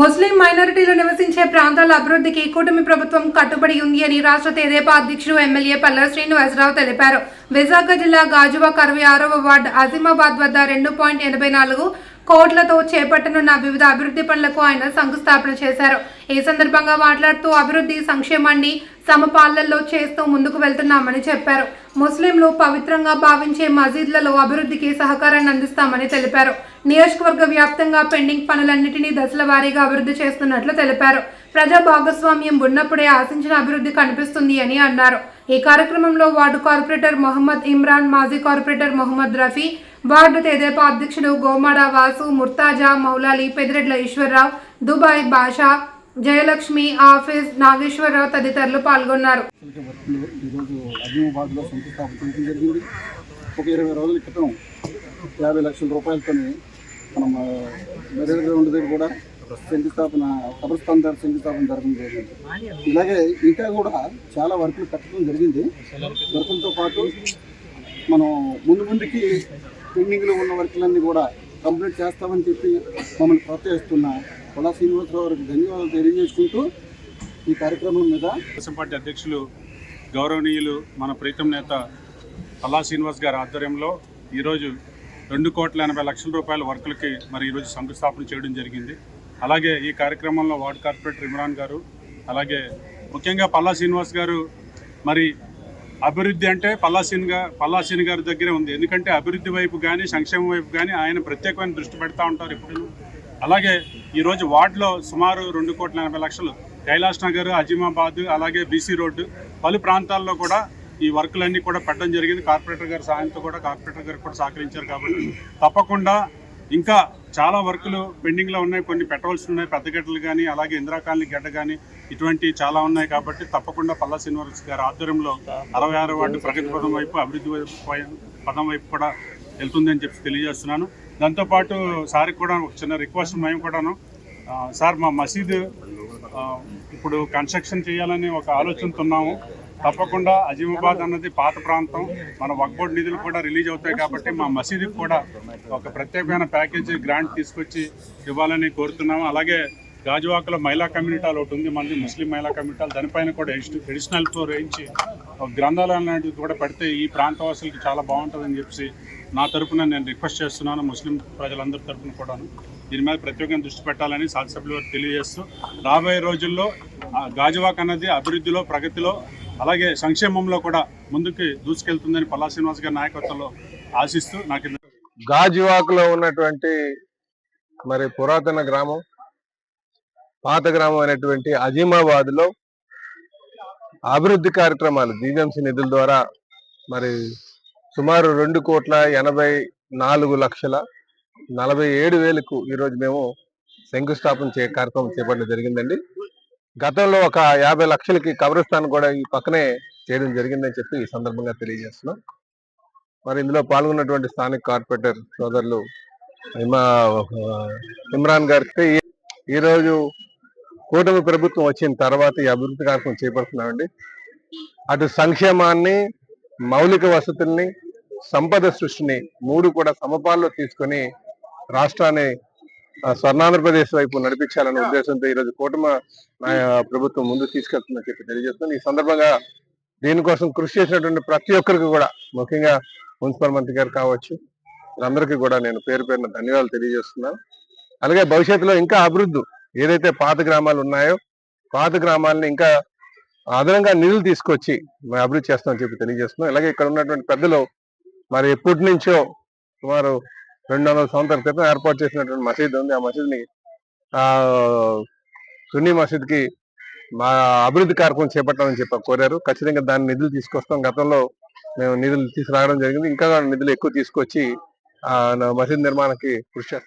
ముస్లిం మైనారిటీలు నివసించే ప్రాంతాల అభివృద్ధికి కూటమి ప్రభుత్వం కట్టుబడి ఉంది అని రాష్ట్ర తెదేపా అధ్యక్షుడు ఎమ్మెల్యే పల్లా శ్రీనివాసరావు తెలిపారు. విశాఖ జిల్లా గాజువాక అరవై ఆరవ వార్డు అజీమాబాద్ వద్ద రెండు పాయింట్ ఎనభై నాలుగు కోట్లతో చేపట్టనున్న వివిధ అభివృద్ధి పనులకు ఆయన శంకుస్థాపన చేశారు. ఈ సందర్భంగా మాట్లాడుతూ అభివృద్ధి సంక్షేమాన్ని సమపాలనలో చేస్తూ ముందుకు వెళ్తున్నామని చెప్పారు. ముస్లింలు పవిత్రంగా భావించే మసీద్లలో అభివృద్ధికి సహకారాన్ని అందిస్తామని తెలిపారు. నియోజకవర్గ వ్యాప్తంగా పెండింగ్ పనులన్నింటినీ దశల వారీగా అభివృద్ధి చేస్తున్నట్లు తెలిపారు. ప్రజా భాగస్వామ్యం ఉన్నప్పుడే ఆశించిన అభివృద్ధి కనిపిస్తుంది అని అన్నారు. ఈ కార్యక్రమంలో వార్డు కార్పొరేటర్ మొహమ్మద్ ఇమ్రాన్ మాజీ కార్పొరేటర్ మొహమ్మద్ రఫీ వార్డు తెదేపా అధ్యక్షుడు గోమాడ వాసు ముర్తాజా మౌలాలి పెదిరెడ్ల ఈశ్వరరావు దుబాయ్ బాషా జయలక్ష్మి ఆఫీస్ నాగేశ్వరరావు తదితరులు పాల్గొన్నారు. జరిగింది. ఒక ఇరవై రోజుల క్రితం యాభై లక్షల రూపాయలతో మనం మెరైన్ గ్రౌండ్ దగ్గర కూడా శంకుస్థాపన కబ్రస్థాన్ దగ్గర శంకుస్థాపన జరగడం జరిగింది. ఇలాగే ఇంకా కూడా చాలా వర్కులు కట్టడం జరిగింది. వర్కులతో పాటు మనం ముందు ముందుకి పెండింగ్లో ఉన్న వర్కులన్నీ కూడా కంప్లీట్ చేస్తామని చెప్పి మమ్మల్ని ప్రోత్సహిస్తున్న పొలా శ్రీనివాసరావు గారికి ధన్యవాదాలు తెలియజేసుకుంటూ ఈ కార్యక్రమం మీద తెలుగుదేశం పార్టీ అధ్యక్షులు గౌరవనీయులు మన ప్రీతం నేత పల్లా శ్రీనివాస్ గారి ఆధ్వర్యంలో ఈరోజు రెండు కోట్ల ఎనభై లక్షల రూపాయల వర్కులకి మరి ఈరోజు శంకుస్థాపన చేయడం జరిగింది. అలాగే ఈ కార్యక్రమంలో వార్డు కార్పొరేటర్ ఇమ్రాన్ గారు అలాగే ముఖ్యంగా పల్లా శ్రీనివాస్ గారు మరి అభివృద్ధి అంటే పల్లా గారు గా పల్లా గారి దగ్గరే ఉంది. ఎందుకంటే అభివృద్ధి వైపు కానీ సంక్షేమం వైపు కానీ ఆయన ప్రత్యేకమైన దృష్టి పెడతా ఉంటారు ఇప్పుడు. అలాగే ఈరోజు వార్డులో సుమారు రెండు కోట్ల ఎనభై లక్షలు కైలాష్ నగర్ అజీమాబాద్ అలాగే బీసీ రోడ్డు పలు ప్రాంతాల్లో కూడా ఈ వర్కులన్నీ కూడా పెట్టడం జరిగింది. కార్పొరేటర్ గారి సహాయంతో కూడా కార్పొరేటర్ గారు కూడా సహకరించారు కాబట్టి తప్పకుండా ఇంకా చాలా వర్కులు పెండింగ్లో ఉన్నాయి. కొన్ని పెట్టవలసి ఉన్నాయి. పెద్ద గడ్డలు కానీ అలాగే ఇందిరా కాలనీ గడ్డ కానీ ఇటువంటి చాలా ఉన్నాయి కాబట్టి తప్పకుండా పల్లా శ్రీనివాస్ గారి ఆధ్వర్యంలో అరవై ఆరు వాటి ప్రగతి పదం వైపు అభివృద్ధి వైపు పదం వైపు కూడా వెళ్తుందని చెప్పి తెలియజేస్తున్నాను. దాంతోపాటు సార్కి కూడా ఒక చిన్న రిక్వెస్ట్ మేము కూడాను సార్ మా మసీదు ఇప్పుడు కన్స్ట్రక్షన్ చేయాలని ఒక ఆలోచనతో ఉన్నాము. తప్పకుండా అజీమాబాద్ అన్నది పాత ప్రాంతం. మన వక్బోర్డ్ నిధులు కూడా రిలీజ్ అవుతాయి కాబట్టి మా మసీదుకి కూడా ఒక ప్రత్యేకమైన ప్యాకేజీ గ్రాంట్ తీసుకొచ్చి ఇవ్వాలని కోరుతున్నాము. అలాగే గాజువాకలో మహిళా కమ్యూనిటీ ఒకటి ఉంది మంది ముస్లిం మహిళా కమ్యూనిటీ దానిపైన కూడా ఎడిషనల్ ఫ్లోర్ వేయించి ఒక గ్రంథాలయం లాంటివి కూడా పెడితే ఈ ప్రాంతవాసులకి చాలా బాగుంటుందని చెప్పి నా తరఫున నేను రిక్వెస్ట్ చేస్తున్నాను ముస్లిం ప్రజలందరి తరపున కూడాను. దీని మీద ప్రత్యేకంగా దృష్టి పెట్టాలని శాసనసభ్యులు తెలియజేస్తూ రాబోయే రోజుల్లో గాజువాక్ అన్నది అభివృద్ధిలో ప్రగతిలో అలాగే సంక్షేమంలో కూడా ముందుకు దూసుకెళ్తుందని పల్లా శ్రీనివాస్ గారి నాయకత్వంలో ఆశిస్తూ నాకు గాజువాకులో ఉన్నటువంటి మరి పురాతన గ్రామం పాత గ్రామం అయినటువంటి అజీమాబాద్లో అభివృద్ధి కార్యక్రమాలు జీవీఎంసీ నిధుల ద్వారా మరి సుమారు రెండు కోట్ల ఎనభై నాలుగు లక్షల నలభై ఏడు వేలకు ఈరోజు మేము శంకుస్థాపన చే కార్యక్రమం చేపట్టడం జరిగిందండి. గతంలో ఒక యాభై లక్షలకి కబ్రస్థాన్ కూడా ఈ పక్కనే చేయడం జరిగిందని చెప్పి ఈ సందర్భంగా తెలియజేస్తున్నాం. మరి ఇందులో పాల్గొన్నటువంటి స్థానిక కార్పొరేటర్ సోదరులు ఇమ్రాన్ గారికి ఈరోజు కూటమి ప్రభుత్వం వచ్చిన తర్వాత ఈ అభివృద్ధి కార్యక్రమం చేపడుతున్నామండి. అటు సంక్షేమాన్ని మౌలిక వసతుల్ని సంపద సృష్టిని మూడు కూడా సమపాల్లో తీసుకొని రాష్ట్రాన్ని స్వర్ణాంధ్రప్రదేశ్ వైపు నడిపించాలనే ఉద్దేశంతో ఈరోజు కూటమి ప్రభుత్వం ముందు తీసుకెళ్తుందని చెప్పి తెలియజేస్తుంది ఈ సందర్భంగా దీనికోసం కృషి చేసినటువంటి ప్రతి ఒక్కరికి కూడా ముఖ్యంగా మున్సిపల్ మంత్రి గారు కావచ్చు అందరికీ కూడా నేను పేరు పేరున ధన్యవాదాలు తెలియజేస్తున్నాను. అలాగే భవిష్యత్తులో ఇంకా అభివృద్ధి ఏదైతే పాత గ్రామాలు ఉన్నాయో పాత గ్రామాలని ఇంకా అదనంగా నిధులు తీసుకొచ్చి మేము అభివృద్ధి చేస్తామని చెప్పి తెలియజేస్తున్నాం. అలాగే ఇక్కడ ఉన్నటువంటి పెద్దలు మరి ఎప్పటి నుంచో సుమారు రెండు వందల సంవత్సరాల క్రితం ఏర్పాటు చేసినటువంటి మసీద్ ఉంది. ఆ మసీద్ని ఆ సున్నీ మసీద్కి మా అభివృద్ధి కార్యక్రమం చేపట్టాలని చెప్పి కోరారు. ఖచ్చితంగా దాన్ని నిధులు తీసుకొస్తాం. గతంలో మేము నిధులు తీసుకురావడం జరిగింది. ఇంకా నిధులు ఎక్కువ తీసుకొచ్చి ఆ మసీద్ నిర్మాణానికి కృషి చేస్తాం.